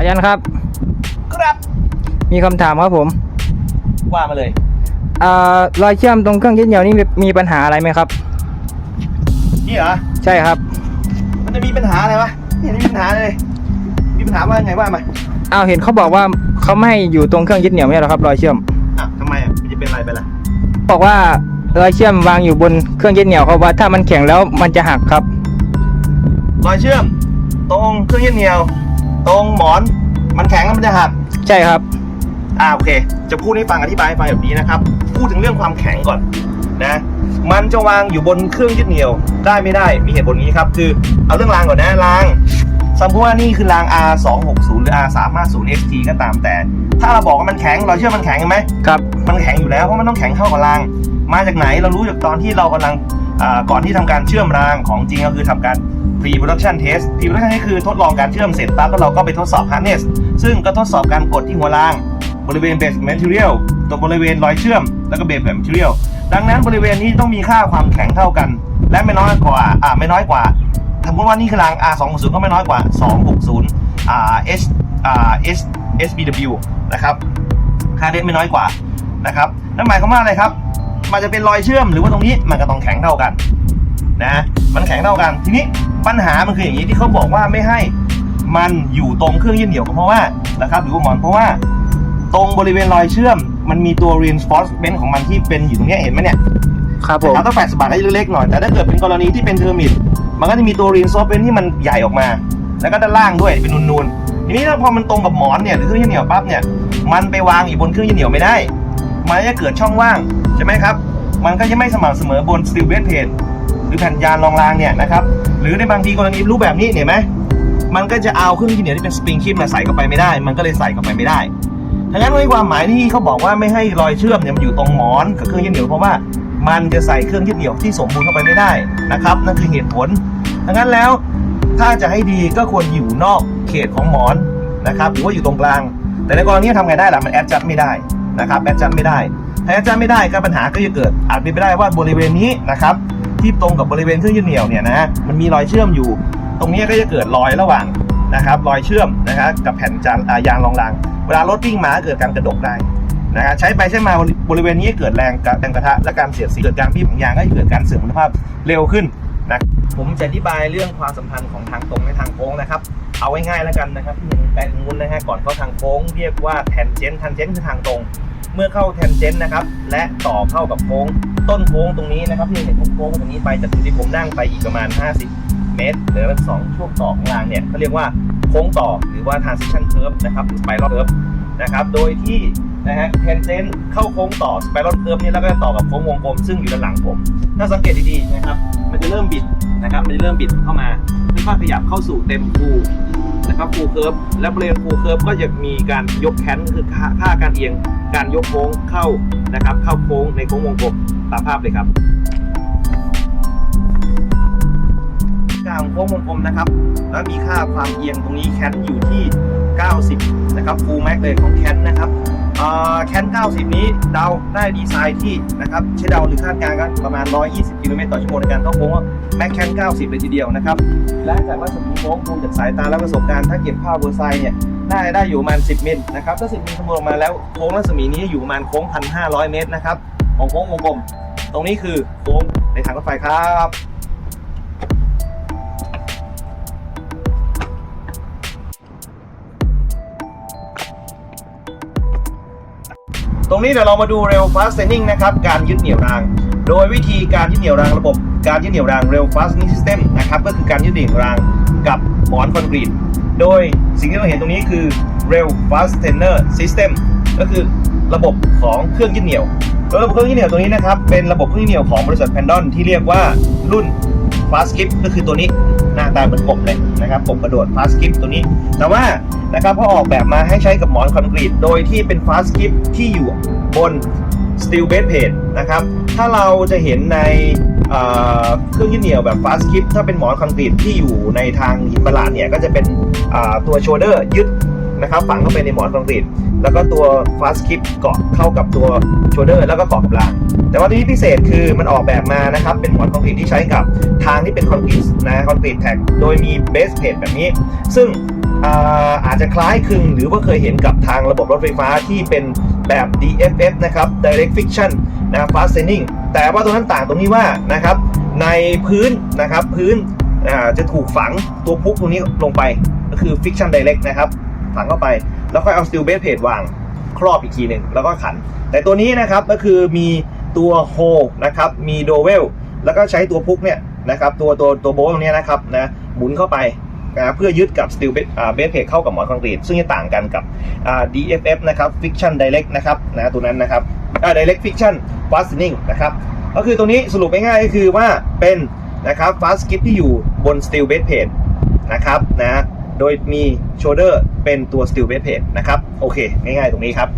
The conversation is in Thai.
อาจารย์ครับ ครับ มีคำถามครับผมว่ามาเลยอ่ารอยเชื่อมตรงเครื่องยึดเหนี่ยวนี่มีมีปัญหาอะไรไหมครับ นี่เหรอ ใช่ครับมันจะมีปัญหาอะไรวะไม่เห็นมีปัญหาเลย มีปัญหาว่าไงว่ามาอ้าวเห็นเขาบอกว่าเขาไม่ให้อยู่ตรงเครื่องยึดเหนี่ยวไม่ใช่เหรอครับรอยเชื่อม อะทำไมอะมันจะเป็นอะไรไปล่ะบอกว่ารอยเชื่อมวางอยู่บนเครื่องยึดเหนี่ยวเขาว่าถ้ามันแข็งแล้วมันจะหักครับ รอยเชื่อม ตรงเครื่องยึดเหนี่ยว ตรงหมอนมันแข็งแล้วมันจะหักใช่ครับ อ่าโอเค จะพูดให้ฟังอธิบายให้ฟังแบบนี้นะครับ พูดถึงเรื่องความแข็งก่อนนะ มันจะวางอยู่บนเครื่องยึดเหนี่ยวได้ไม่ได้มีเหตุผลนี้ครับ คือเอาเรื่องรางก่อนนะรางสมมติว่านี่คือราง R 2 6 0หรือ R 3 5 0 XT ก็ตามแต่ ถ้าเราบอกว่ามันแข็งเราเชื่อมันแข็งเห็นไหมครับ มันแข็งอยู่แล้วเพราะมันต้องแข็งเข้ากับราง มาจากไหนเรารู้จากตอนที่เรากำลังอ่า ก่อนที่ทำการเชื่อมรางของจริงก็คือทำการ pre production test pre production นี่คือทดลองการเชื่อมเสร็จปั๊บแล้วเราก็ไปทดสอบ harness ซึ่งก็ทดสอบการกดที่หัวราง บริเวณ base material ตัวบริเวณรอยเชื่อม แล้วก็ base material ดังนั้นบริเวณนี้ต้องมีค่าความแข็งเท่ากัน และไม่น้อยกว่าอ่าไม่น้อยกว่าสมมติว่านี่คือราง R 2 6 0ก็ไม่น้อยกว่า 260อ่า H อ่า S SBW นะครับค่าเดนไม่น้อยกว่านะครับนั่นหมายความว่าอะไรครับ มันจะเป็นรอยเชื่อมหรือว่าตรงนี้มันก็ต้องแข็งเท่ากันนะมันแข็งเท่ากัน ทีนี้ปัญหามันคืออย่างนี้ที่เขาบอกว่าไม่ให้มันอยู่ตรงเครื่องยึดเหนี่ยวก็เพราะว่านะครับหรือว่าหมอนเพราะว่าตรงบริเวณรอยเชื่อม มันมีตัว reinforcement ของมันที่เป็นอยู่ตรงเนี้ยเห็นไหมเนี่ยครับผมนะครับต้องแปดสบัดให้เล็กๆหน่อยแต่ถ้าเกิดเป็นกรณีที่เป็นเทอร์มิดมันก็จะมีตัวรีนซอฟเป็นที่มันใหญ่ออกมา แล้วก็ด้านล่างด้วยเป็นนูนๆทีนี้ถ้าพอมันตรงกับหมอนเนี่ยหรือเครื่องยึดเหนี่ยวปั๊บเนี่ยมันไปวางอยู่บนเครื่องยึดเหนี่ยวไม่ได้ มันจะเกิดช่องว่างใช่ไหมครับ มันก็จะไม่สม่ำเสมอบนสตีลเบสเพจหรือแผ่นยางรองรางเนี่ยนะครับ หรือในบางทีกรณีรูปแบบนี้เห็นไหมมันก็จะเอาเครื่องยึดเหนี่ยวที่เป็นสปริงคิดมาใส่เข้าไปไม่ได้ มันก็เลยใส่เข้าไปไม่ได้ทั้งนั้นในความหมายที่เขาบอกว่าไม่ให้รอยเชื่อมเนี่ยมันอยู่ตรงหมอนกับเครื่องยึดเหนี่ยวเพราะว่ามันจะใส่เครื่องยึดเหนี่ยวที่สมบูรณ์เข้าไปไม่ได้นะครับนั่นคือเหตุผลทั้งนั้นแล้วถ้าจะให้ดีก็ควรอยู่นอกเขตของหมอนนะครับหรือว่าอยู่ตรงกลาง แต่ในกรณีทำไงได้ล่ะมันแอดจัดไม่ได้ นะครับแอดจัดไม่ได้ ถ้าแอดจัดไม่ได้ก็ปัญหาก็จะเกิด อาจเป็นไปได้ว่าบริเวณนี้นะครับที่ตรงกับบริเวณเครื่องยึดเหนี่ยวเนี่ยนะมันมีรอยเชื่อมอยู่ ตรงนี้ก็จะเกิดรอยระหว่างนะครับรอยเชื่อมนะครับกับแผ่นจานยางรองรางเวลารถวิ่งมาเกิดการกระดกได้นะฮะใช้ไปใช้มาบริเวณนี้เกิดแรงกระแรงกระทะและการเสียดสีเกิดการบี้ของยางก็จะเกิดการเสื่อมคุณภาพเร็วขึ้นนะผมจะอธิบายเรื่องความสัมพันธ์ของทางตรงและทางโค้งนะครับ เอาง่ายๆแล้วกันนะครับที่เห็นแปลงนู้นนะฮะก่อนเข้าทางโค้งเรียกว่าแทนเจนทันเจนคือทางตรง เมื่อเข้าแทนเจนนะครับ และต่อเข้ากับโค้ง ต้นโค้งตรงนี้นะครับที่เห็นโค้งตรงนี้ไปจากจุดที่ผมนั่งไปอีกประมาณ 50 เมตรเหลือสองช่วงต่อของรางเนี่ยเขาเรียกว่าโค้งต่อหรือว่า transition curve นะครับหรือ spiral curve นะครับ โดยที่นะฮะเทนเจนเข้าโค้งต่อ spiral curve นี้แล้วก็จะต่อกับโค้งวงกลมซึ่งอยู่ด้านหลังผม ถ้าสังเกตดีๆนะครับ มันจะเริ่มบิดนะครับ มันจะเริ่มบิดเข้ามาค่อยๆขยับเข้าสู่เต็มฟูนะครับฟูเคิร์ฟและบริเวณฟูเคิร์ฟก็จะมีการยกแคนก็คือค่าการเอียง การยกโค้งเข้านะครับ เข้าโค้งในโค้งวงกลมตามภาพเลยครับกลางโค้งวงกลมนะครับ แล้วมีค่าความเอียงตรงนี้แคนอยู่ที่ 90 นะครับฟูลแม็กเลยของแคนนะครับอ่อแคน90 นี้เดาได้ดีไซน์ที่นะครับใช้เดาหรือคาดการณ์กันประมาณ 120 กิโลเมตรต่อชั่วโมงในการเข้าโค้งแม็กแคน90 เลยทีเดียวนะครับ และจากรัศมีโค้งดูจากสายตาและประสบการณ์ถ้าเก็บภาพเวอร์ไซน์เนี่ย น่าจะได้อยู่ประมาณ 10 มิลนะครับถ้า 10 มิลคำนวณออกมาแล้วโค้งรัศมีนี้อยู่ประมาณโค้ง 1,500 เมตรนะครับของโค้งวงกลม ตรงนี้คือโค้งในทางรถไฟครับตรงนี้เดี๋ยวเรามาดูเร็ว fast training นะครับการยึดเหนี่ยวราง โดยวิธีการยึดเหนี่ยวรางระบบ การยึดเหนี่ยวรางเร็ว fast training system นะครับก็คือการยึดเหนี่ยวรางกับหมอนคอนกรีต โดยสิ่งที่เราเห็นตรงนี้คือเร็ว fast trainer system ก็คือระบบของเครื่องยึดเหนี่ยวโดยระบบเครื่องยึดเหนี่ยวตัวนี้นะครับ เป็นระบบเครื่องยึดเหนี่ยวของบริษัทแพนดอนที่เรียกว่ารุ่น fast skip ก็คือตัวนี้หน้าตาเหมือนกบเลยนะครับกบกระโดด fast skip ตัวนี้ แต่ว่านะครับพอออกแบบมาให้ใช้กับหมอนคอนกรีต โดยที่เป็น fast skip ที่อยู่บน steel base plate นะครับ ถ้าเราจะเห็นใน เครื่องยึดเหนี่ยวแบบ fast skip ถ้าเป็นหมอนคอนกรีตที่อยู่ในทางหินบาลานเนี่ยก็จะเป็นตัว shoulder ยึดนะครับฝังเข้าไปในหมอนคอนกรีตแล้วก็ตัว fast skip เกาะเข้ากับตัว shoulder แล้วก็เกาะกับราง แต่ว่าที่นี้พิเศษคือมันออกแบบมานะครับ เป็นหมอนคอนกรีตที่ใช้กับทางที่เป็นคอนกรีตนะคอนกรีตแท็กโดยมีเบสเพจแบบนี้ ซึ่งอาอาจจะคล้ายคลึงหรือว่าเคยเห็นกับทางระบบรถไฟฟ้าที่เป็น แบบ DFF นะครับ Direct Fiction นะ Fastening แต่ว่าตรงนั้นต่างตรงนี้ว่านะครับในพื้นนะครับพื้นจะถูกฝังตัวพุกตรงนี้ลงไปก็คือ Fiction Direct นะครับฝังเข้าไป แล้วค่อยเอา Steel Base Plate วางครอบอีกทีหนึ่งแล้วก็ขัน แต่ตัวนี้นะครับก็คือมีตัวโฮนะครับมีโดเวลแล้วก็ใช้ตัวพุกเนี่ยนะครับตัวตัวตัวโบตรงนี้นะครับนะหมุนเข้าไป นะเพื่อยึดกับ Steel Base อ่า Base Plate เข้ากับหมอนคอนกรีตซึ่งจะต่างกันกับ DFF นะครับ Friction Direct นะครับนะตัวนั้นนะครับ Direct Friction Fastening นะครับก็คือตรงนี้สรุปง่ายๆก็คือว่าเป็นนะครับ Fast Skip ที่อยู่บน Steel Base Plate นะครับนะโดยมีโชเดอร์เป็นตัว Steel Base Plate นะครับโอเค ง่ายๆตรงนี้ครับ